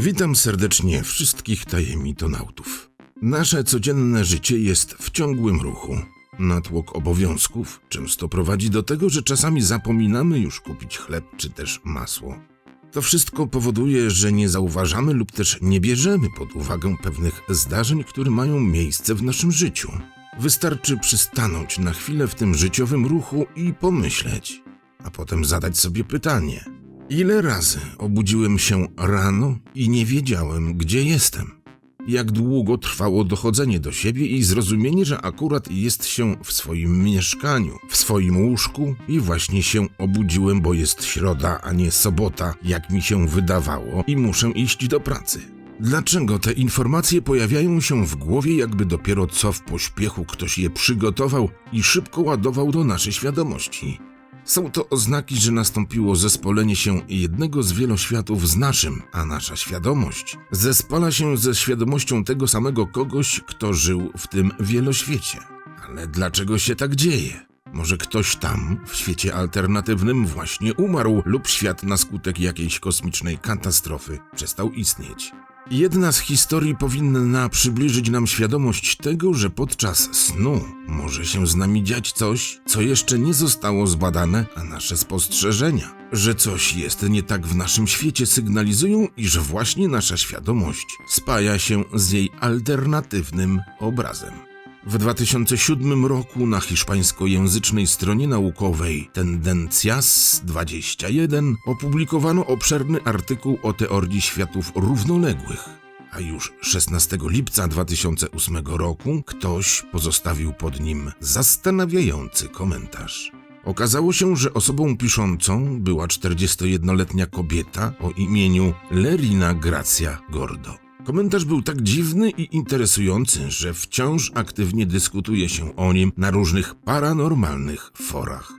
Witam serdecznie wszystkich tajemnitonautów. Nasze codzienne życie jest w ciągłym ruchu. Natłok obowiązków często prowadzi do tego, że czasami zapominamy już kupić chleb czy też masło. To wszystko powoduje, że nie zauważamy lub też nie bierzemy pod uwagę pewnych zdarzeń, które mają miejsce w naszym życiu. Wystarczy przystanąć na chwilę w tym życiowym ruchu i pomyśleć, a potem zadać sobie pytanie: ile razy obudziłem się rano i nie wiedziałem, gdzie jestem? Jak długo trwało dochodzenie do siebie i zrozumienie, że akurat jest się w swoim mieszkaniu, w swoim łóżku i właśnie się obudziłem, bo jest środa, a nie sobota, jak mi się wydawało, i muszę iść do pracy. Dlaczego te informacje pojawiają się w głowie, jakby dopiero co w pośpiechu ktoś je przygotował i szybko ładował do naszej świadomości? Są to oznaki, że nastąpiło zespolenie się jednego z wieloświatów z naszym, a nasza świadomość zespala się ze świadomością tego samego kogoś, kto żył w tym wieloświecie. Ale dlaczego się tak dzieje? Może ktoś tam, w świecie alternatywnym, właśnie umarł, lub świat na skutek jakiejś kosmicznej katastrofy przestał istnieć. Jedna z historii powinna przybliżyć nam świadomość tego, że podczas snu może się z nami dziać coś, co jeszcze nie zostało zbadane, a nasze spostrzeżenia, że coś jest nie tak w naszym świecie sygnalizują, iż właśnie nasza świadomość spaja się z jej alternatywnym obrazem. W 2007 roku na hiszpańskojęzycznej stronie naukowej Tendencias 21 opublikowano obszerny artykuł o teorii światów równoległych. A już 16 lipca 2008 roku ktoś pozostawił pod nim zastanawiający komentarz. Okazało się, że osobą piszącą była 41-letnia kobieta o imieniu Lerina Gracia Gordo. Komentarz był tak dziwny i interesujący, że wciąż aktywnie dyskutuje się o nim na różnych paranormalnych forach.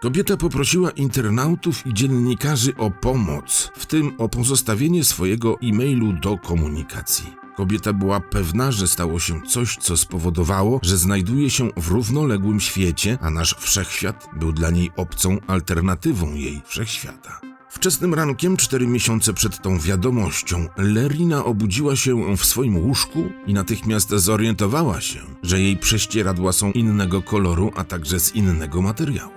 Kobieta poprosiła internautów i dziennikarzy o pomoc, w tym o pozostawienie swojego e-mailu do komunikacji. Kobieta była pewna, że stało się coś, co spowodowało, że znajduje się w równoległym świecie, a nasz wszechświat był dla niej obcą alternatywą jej wszechświata. Wczesnym rankiem, cztery miesiące przed tą wiadomością, Lerina obudziła się w swoim łóżku i natychmiast zorientowała się, że jej prześcieradła są innego koloru, a także z innego materiału.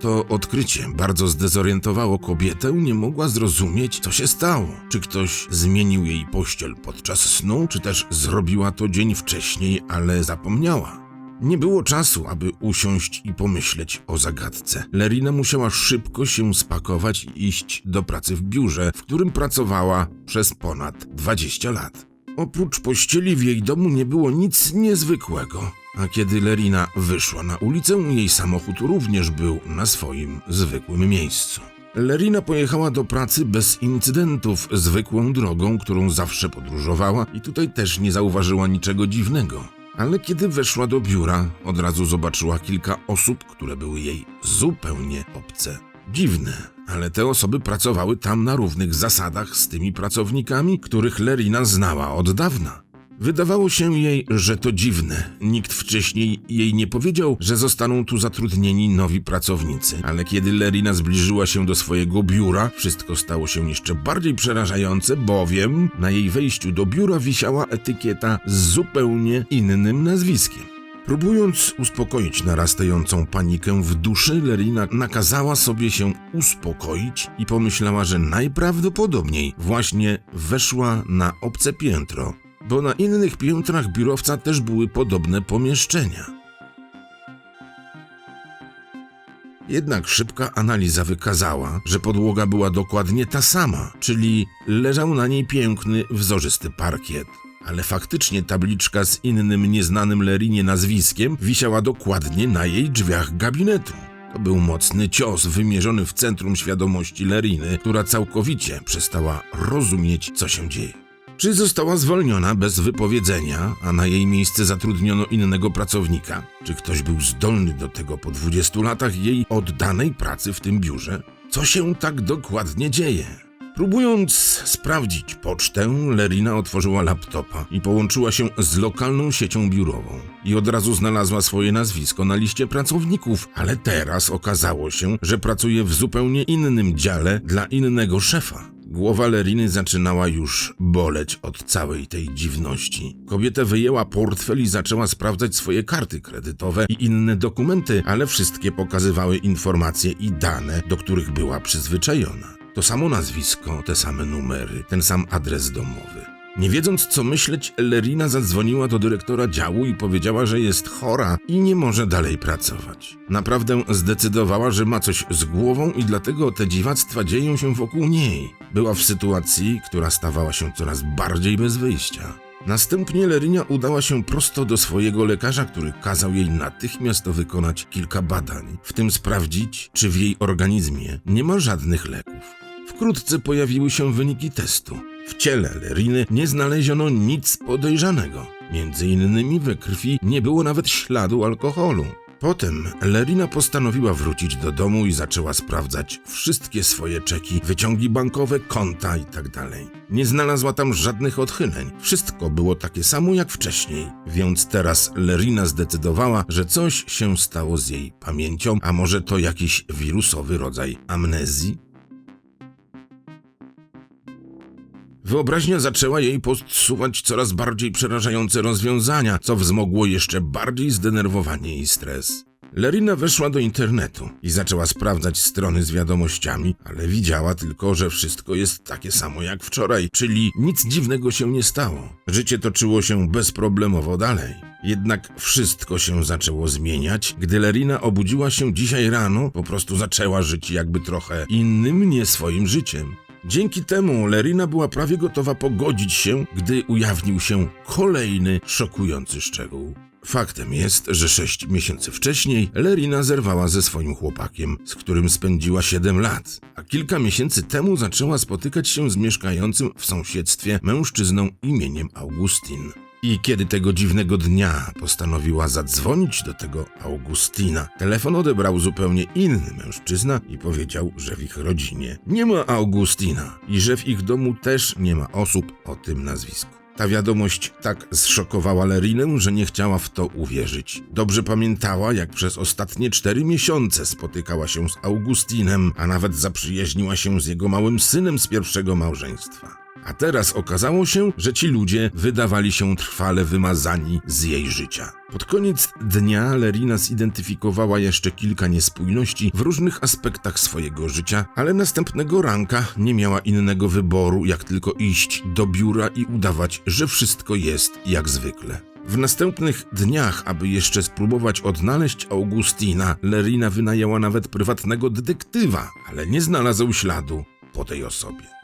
To odkrycie bardzo zdezorientowało kobietę, nie mogła zrozumieć, co się stało. Czy ktoś zmienił jej pościel podczas snu, czy też zrobiła to dzień wcześniej, ale zapomniała. Nie było czasu, aby usiąść i pomyśleć o zagadce. Lerina musiała szybko się spakować i iść do pracy w biurze, w którym pracowała przez ponad 20 lat. Oprócz pościeli w jej domu nie było nic niezwykłego. A kiedy Lerina wyszła na ulicę, jej samochód również był na swoim zwykłym miejscu. Lerina pojechała do pracy bez incydentów, zwykłą drogą, którą zawsze podróżowała i tutaj też nie zauważyła niczego dziwnego. Ale kiedy weszła do biura, od razu zobaczyła kilka osób, które były jej zupełnie obce. Dziwne, ale te osoby pracowały tam na równych zasadach z tymi pracownikami, których Lerina znała od dawna. Wydawało się jej, że to dziwne. Nikt wcześniej jej nie powiedział, że zostaną tu zatrudnieni nowi pracownicy. Ale kiedy Lerina zbliżyła się do swojego biura, wszystko stało się jeszcze bardziej przerażające, bowiem na jej wejściu do biura wisiała etykieta z zupełnie innym nazwiskiem. Próbując uspokoić narastającą panikę w duszy, Lerina nakazała sobie się uspokoić i pomyślała, że najprawdopodobniej właśnie weszła na obce piętro, bo na innych piętrach biurowca też były podobne pomieszczenia. Jednak szybka analiza wykazała, że podłoga była dokładnie ta sama, czyli leżał na niej piękny, wzorzysty parkiet. Ale faktycznie tabliczka z innym nieznanym Lerinie nazwiskiem wisiała dokładnie na jej drzwiach gabinetu. To był mocny cios wymierzony w centrum świadomości Leriny, która całkowicie przestała rozumieć, co się dzieje. Czy została zwolniona bez wypowiedzenia, a na jej miejsce zatrudniono innego pracownika? Czy ktoś był zdolny do tego po 20 latach jej oddanej pracy w tym biurze? Co się tak dokładnie dzieje? Próbując sprawdzić pocztę, Lerina otworzyła laptopa i połączyła się z lokalną siecią biurową. I od razu znalazła swoje nazwisko na liście pracowników, ale teraz okazało się, że pracuje w zupełnie innym dziale dla innego szefa. Głowa Leriny zaczynała już boleć od całej tej dziwności. Kobieta wyjęła portfel i zaczęła sprawdzać swoje karty kredytowe i inne dokumenty, ale wszystkie pokazywały informacje i dane, do których była przyzwyczajona. To samo nazwisko, te same numery, ten sam adres domowy. Nie wiedząc co myśleć, Lerina zadzwoniła do dyrektora działu i powiedziała, że jest chora i nie może dalej pracować. Naprawdę zdecydowała, że ma coś z głową i dlatego te dziwactwa dzieją się wokół niej. Była w sytuacji, która stawała się coraz bardziej bez wyjścia. Następnie Lerinia udała się prosto do swojego lekarza, który kazał jej natychmiast wykonać kilka badań, w tym sprawdzić, czy w jej organizmie nie ma żadnych leków. Wkrótce pojawiły się wyniki testu. W ciele Leriny nie znaleziono nic podejrzanego. Między innymi we krwi nie było nawet śladu alkoholu. Potem Lerina postanowiła wrócić do domu i zaczęła sprawdzać wszystkie swoje czeki, wyciągi bankowe, konta itd. Nie znalazła tam żadnych odchyleń. Wszystko było takie samo jak wcześniej. Więc teraz Lerina zdecydowała, że coś się stało z jej pamięcią, a może to jakiś wirusowy rodzaj amnezji? Wyobraźnia zaczęła jej podsuwać coraz bardziej przerażające rozwiązania, co wzmogło jeszcze bardziej zdenerwowanie i stres. Lerina weszła do internetu i zaczęła sprawdzać strony z wiadomościami, ale widziała tylko, że wszystko jest takie samo jak wczoraj, czyli nic dziwnego się nie stało. Życie toczyło się bezproblemowo dalej. Jednak wszystko się zaczęło zmieniać, gdy Lerina obudziła się dzisiaj rano, po prostu zaczęła żyć jakby trochę innym, nie swoim życiem. Dzięki temu Lerina była prawie gotowa pogodzić się, gdy ujawnił się kolejny szokujący szczegół. Faktem jest, że sześć miesięcy wcześniej Lerina zerwała ze swoim chłopakiem, z którym spędziła 7 lat, a kilka miesięcy temu zaczęła spotykać się z mieszkającym w sąsiedztwie mężczyzną imieniem Augustin. I kiedy tego dziwnego dnia postanowiła zadzwonić do tego Augustina, telefon odebrał zupełnie inny mężczyzna i powiedział, że w ich rodzinie nie ma Augustina i że w ich domu też nie ma osób o tym nazwisku. Ta wiadomość tak zszokowała Lerinę, że nie chciała w to uwierzyć. Dobrze pamiętała, jak przez ostatnie cztery miesiące spotykała się z Augustinem, a nawet zaprzyjaźniła się z jego małym synem z pierwszego małżeństwa. A teraz okazało się, że ci ludzie wydawali się trwale wymazani z jej życia. Pod koniec dnia Lerina zidentyfikowała jeszcze kilka niespójności w różnych aspektach swojego życia, ale następnego ranka nie miała innego wyboru, jak tylko iść do biura i udawać, że wszystko jest jak zwykle. W następnych dniach, aby jeszcze spróbować odnaleźć Augustina, Lerina wynajęła nawet prywatnego detektywa, ale nie znalazł śladu po tej osobie.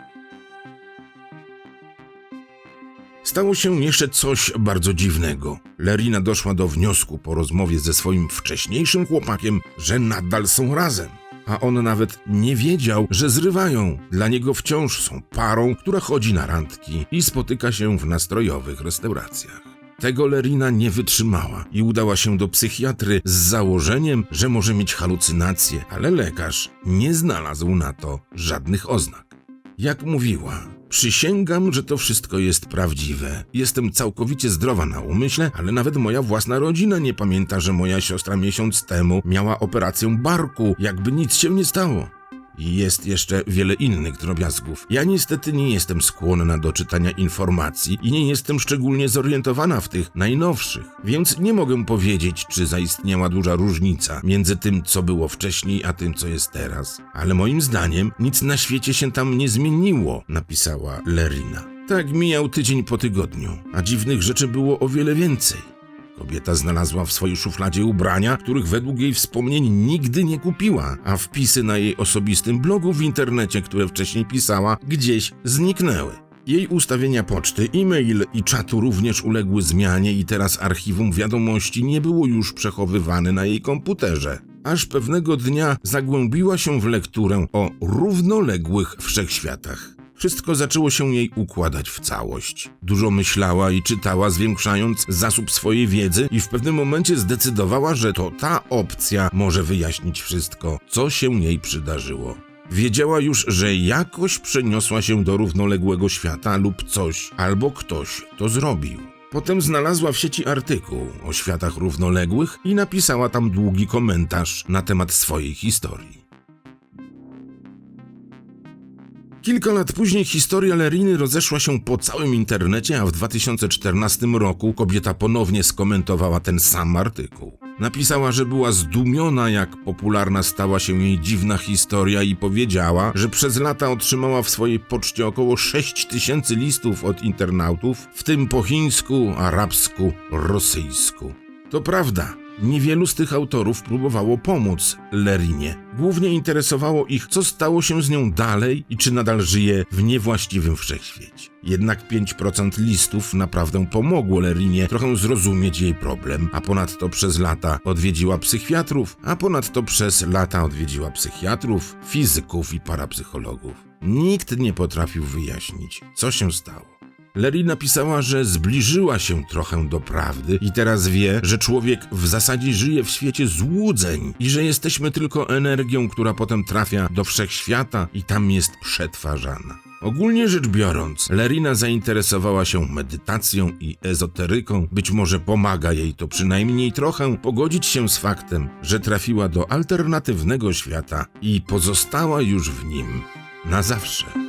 Stało się jeszcze coś bardzo dziwnego. Lerina doszła do wniosku po rozmowie ze swoim wcześniejszym chłopakiem, że nadal są razem. A on nawet nie wiedział, że zrywają. Dla niego wciąż są parą, która chodzi na randki i spotyka się w nastrojowych restauracjach. Tego Lerina nie wytrzymała i udała się do psychiatry z założeniem, że może mieć halucynacje, ale lekarz nie znalazł na to żadnych oznak. Jak mówiła, przysięgam, że to wszystko jest prawdziwe. Jestem całkowicie zdrowa na umyśle, ale nawet moja własna rodzina nie pamięta, że moja siostra miesiąc temu miała operację barku, jakby nic się nie stało. Jest jeszcze wiele innych drobiazgów. Ja niestety nie jestem skłonna do czytania informacji i nie jestem szczególnie zorientowana w tych najnowszych, więc nie mogę powiedzieć, czy zaistniała duża różnica między tym, co było wcześniej, a tym, co jest teraz. Ale moim zdaniem nic na świecie się tam nie zmieniło, napisała Lerina. Tak mijał tydzień po tygodniu, a dziwnych rzeczy było o wiele więcej. Kobieta znalazła w swojej szufladzie ubrania, których według jej wspomnień nigdy nie kupiła, a wpisy na jej osobistym blogu w internecie, które wcześniej pisała, gdzieś zniknęły. Jej ustawienia poczty, e-mail i czatu również uległy zmianie i teraz archiwum wiadomości nie było już przechowywane na jej komputerze. Aż pewnego dnia zagłębiła się w lekturę o równoległych wszechświatach. Wszystko zaczęło się jej układać w całość. Dużo myślała i czytała, zwiększając zasób swojej wiedzy, i w pewnym momencie zdecydowała, że to ta opcja może wyjaśnić wszystko, co się jej przydarzyło. Wiedziała już, że jakoś przeniosła się do równoległego świata lub coś albo ktoś to zrobił. Potem znalazła w sieci artykuł o światach równoległych i napisała tam długi komentarz na temat swojej historii. Kilka lat później historia Leriny rozeszła się po całym internecie, a w 2014 roku kobieta ponownie skomentowała ten sam artykuł. Napisała, że była zdumiona, jak popularna stała się jej dziwna historia i powiedziała, że przez lata otrzymała w swojej poczcie około 6 tysięcy listów od internautów, w tym po chińsku, arabsku, rosyjsku. To prawda, niewielu z tych autorów próbowało pomóc Lerinie. Głównie interesowało ich, co stało się z nią dalej i czy nadal żyje w niewłaściwym wszechświecie. Jednak 5% listów naprawdę pomogło Lerinie trochę zrozumieć jej problem, a ponadto przez lata odwiedziła psychiatrów, a ponadto przez lata odwiedziła psychiatrów, fizyków i parapsychologów. Nikt nie potrafił wyjaśnić, co się stało. Larry napisała, że zbliżyła się trochę do prawdy i teraz wie, że człowiek w zasadzie żyje w świecie złudzeń i że jesteśmy tylko energią, która potem trafia do wszechświata i tam jest przetwarzana. Ogólnie rzecz biorąc, Lerina zainteresowała się medytacją i ezoteryką. Być może pomaga jej to przynajmniej trochę pogodzić się z faktem, że trafiła do alternatywnego świata i pozostała już w nim na zawsze.